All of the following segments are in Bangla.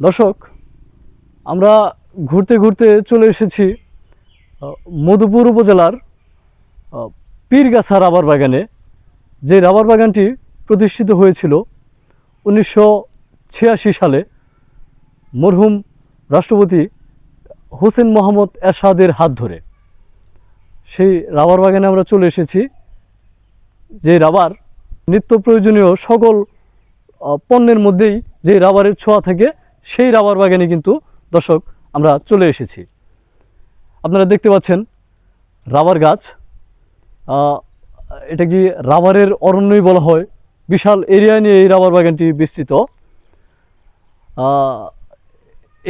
দর্শক, আমরা ঘুরতে ঘুরতে চলে এসেছি মধুপুর উপজেলার পীরগাছা রাবার বাগানে। যে রাবার বাগানটি প্রতিষ্ঠিত হয়েছিল উনিশশো ছিয়াশি সালে, মরহুম রাষ্ট্রপতি হোসেন মোহাম্মদ এরশাদের হাত ধরে। সেই রাবার বাগানে আমরা চলে এসেছি, যে রাবার নিত্য প্রয়োজনীয় সকল পণ্যের মধ্যেই যে রাবারের ছোঁয়া থাকে সেই রাবার বাগানে কিন্তু, দর্শক, আমরা চলে এসেছি। আপনারা দেখতে পাচ্ছেন রাবার গাছ। এটা কি রাবারের অরণ্যই বলা হয়? বিশাল এরিয়া নিয়ে এই রাবার বাগানটি বিস্তৃত।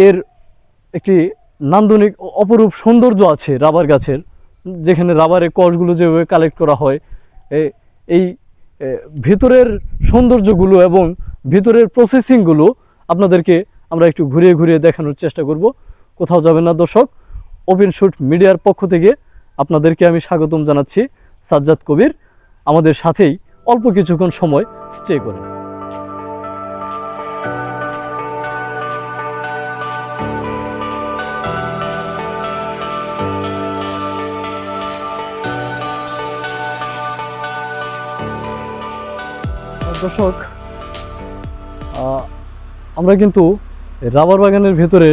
এর একটি নান্দনিক, অপরূপ সৌন্দর্য আছে রাবার গাছের, যেখানে রাবারের কষগুলো যেভাবে কালেক্ট করা হয় এই ভিতরের সৌন্দর্যগুলো এবং ভিতরের প্রসেসিংগুলো আপনাদেরকে আমরা একটু ঘুরিয়ে ঘুরিয়ে দেখানোর চেষ্টা করব। কোথাও যাবেন না, দর্শক। ওপেন শুট মিডিয়ার পক্ষ থেকে আপনাদেরকে আমি স্বাগতম জানাচ্ছি সাজ্জাদ কবির। আমাদের সাথেই অল্প কিছুক্ষণ সময় স্টে করেন। দর্শক আমরা কিন্তু রাবার বাগানের ভেতরে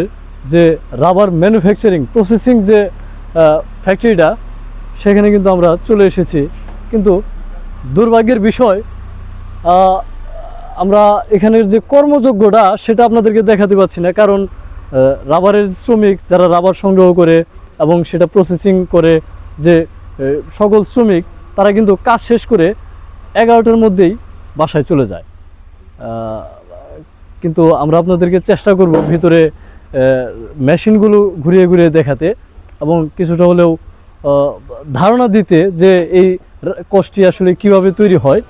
যে রাবার ম্যানুফ্যাকচারিং, প্রসেসিং যে ফ্যাক্টরিটা সেখানে কিন্তু আমরা চলে এসেছি। কিন্তু দুর্ভাগ্যের বিষয় আমরা এখানের যে কর্মযোগ্যটা, সেটা আপনাদেরকে দেখাতে পাচ্ছি না। কারণ রাবারের শ্রমিক যারা রাবার সংগ্রহ করে এবং সেটা প্রসেসিং করে যে সকল শ্রমিক, তারা কিন্তু কাজ শেষ করে এগারোটার মধ্যেই বাসায় চলে যায়। কিন্তু আমরা আপনাদেরকে চেষ্টা করব ভিতরে মেশিনগুলো ঘুরিয়ে ঘুরিয়ে দেখাতে এবং কিছুটা হলেও ধারণা দিতে যে এই কোষটি আসলে কীভাবে তৈরি হয়।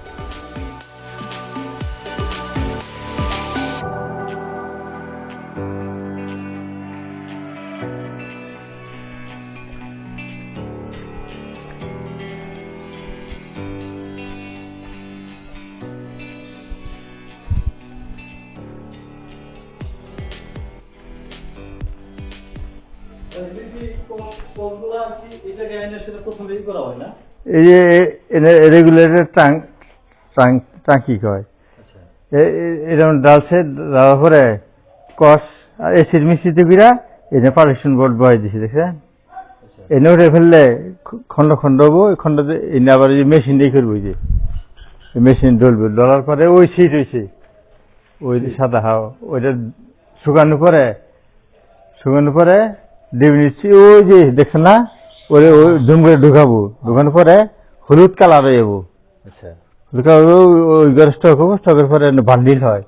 এই যে রেগুলেটর ট্যাঙ্ক ট্যাঙ্ক ট্যাঙ্কি কয়। এ- এ- এরকম ডালছে দেওয়ার পরে কস আর এসিড মিশ্রিত কইরা এনে পারেকশন বোর্ড বহাই দিছে দেখছেন? এনে উঠে ফেললে খ- খন্ড খন্ড হব খন্ড এনে আবার মেশিন দিয়ে করব যে। মেশিন ডলবে ডলার পরে ওই সিট হয়েছে ওই যে সাদা হাও ওইটা শুকানোর পরে শুকানোর পরে নিচ্ছি ওই যে দেখছেন না? ওরে ওই ধুম করে ঢুকাবো। ঢুকানোর পরে হলুদ কালার হয়ে যাব। আচ্ছা। হলুদ কালার ওই ঘরে স্টক হব স্টকের পরে বান্ডিল হয়।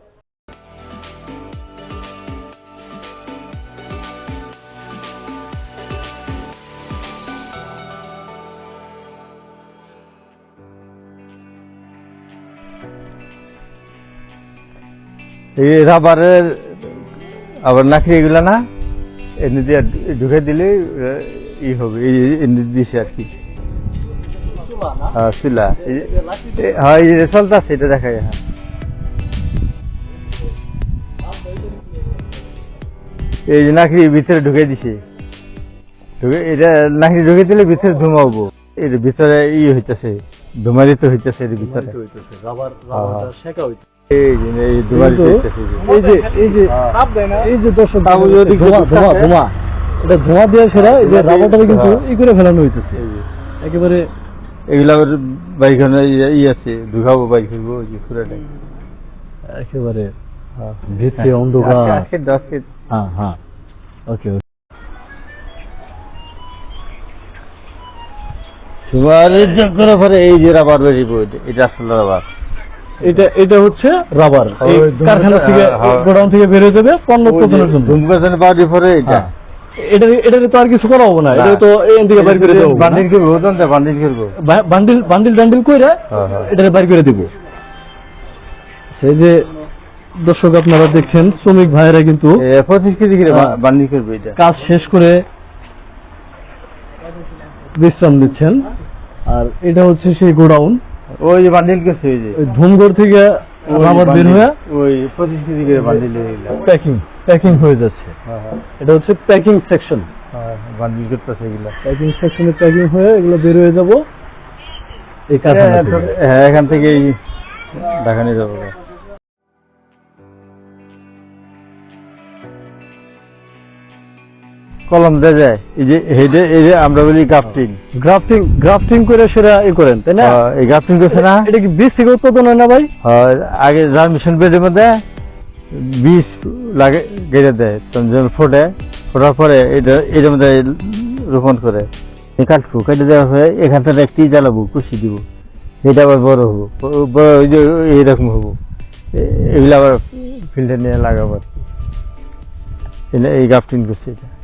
এই রাবারের আবার নাকড়ি এগুলো না? এনে দিয়ে ঢুকে দিলে ই হবে এই এনে দিছে আর কি। হ্যাঁ চুলা এই যে- এ- হ্যাঁ এই যে চলতেছে এটা দেখা যায় হ্যাঁ। এই যে নাকড়ি ভিতরে ঢুকে দিছে। ঢুকে এটা নাকড়ি ঢুকে দিলে ভিতরে ধুমাবো এর ভিতরে ই হইতেছে ধুমা দিতে হইতেছে এর ভিতরে। রাবার রাবারটা শেখা হইতেছে। এই যে। এই যে এই যে এই যে দর্শক তাবু ধোঁয়া কিছু ধোঁয়া থাকে- ধোঁয়া। এটা ধোঁয়া দিয়ে সেরা এই যে ধোঁয়া দিয়ে- রাবারটাকে কিন্তু হ্যাঁ। ই করে ফেলানো হইতেছে। একেবারে এগুলা আবার বাইক ই আছে ঢুকাবো বাইক ফিরবো ওই যে পুরাটাই একেবারে হ্যাঁ। ভিতরে অন্ধকার। আজকে- আজকে দশ কেজি হ্যাঁ হ্যাঁ। ওকে ওকে। তোমার এই যে রাবার বেরিয়ে এটা আসলে রাবার। এটা এটা হচ্ছে রাবার কারখানা থেকে হ্যাঁ। গোডাউন থেকে যাবে পণ্য উৎপাদনের জন্য। পরে এটা। হ্যাঁ। এটা এটা তো আর কিছু করা হবে না। এটা তো এখান থেকে বাইর করে দেবো বান্ডিল করব বান্ডিল করব। বান্ডিল বান্ডিল টান্ডিল কইরা হ্যাঁ, হ্যাঁ। এটা বাইর করে দিব। সেই যে দর্শক আপনারা দেখছেন শ্রমিক ভাইয়েরা কিন্তু এ, পঁচিশ কেজি করে হ্যাঁ। বান্ডিল করব এটা। কাজ শেষ করে বিশ্রাম দিচ্ছেন আর এটা হচ্ছে সেই গোডাউন। ওই যে বান্ডিল করছে ওই যে। ধুমঘর থেকে রাবার বের হয়ে ওই পঁচিশ কেজি করে বান্ডিল প্যাকিং প্যাকিং হয়ে যাচ্ছে। এটা হচ্ছে প্যাকিং সেকশন। বান্ডিল করতেছে এগুলো। প্যাকিং সেকশনে প্যাকিং হয়ে এগুলো বের হয়ে যাব। এই কারখানা থেকে। হ্যাঁ এখান থেকেই ঢাকা নিয়ে যাব। কলম দেওয়া যায় এই যে হেডে এই যে আমরা বলি গ্রাফটিং। গ্রাফটিং গ্রাফটিং করে সেটা ই করেন তাই না? এই গ্রাফটিং করছে না। এটা কি বীজ থেকে উৎপাদন হয় না ভাই? হয়, আগে জার্মিশন বেডের মধ্যে বীজ লাগে গেড়ে দেয় ফোটে ফোটার পরে এটা এটার মধ্যে রোপণ করে। কাটবো কেটে দেওয়ার পরে এখান থেকে একটি জ্বালাবো কুচি দিব। এটা আবার বড় হব বড় ওই যে এইরকম হব। এগুলো আবার ফিল্ডে নিয়ে লাগাবো আর কি। এই- গ্রাফটিং করছে এটা।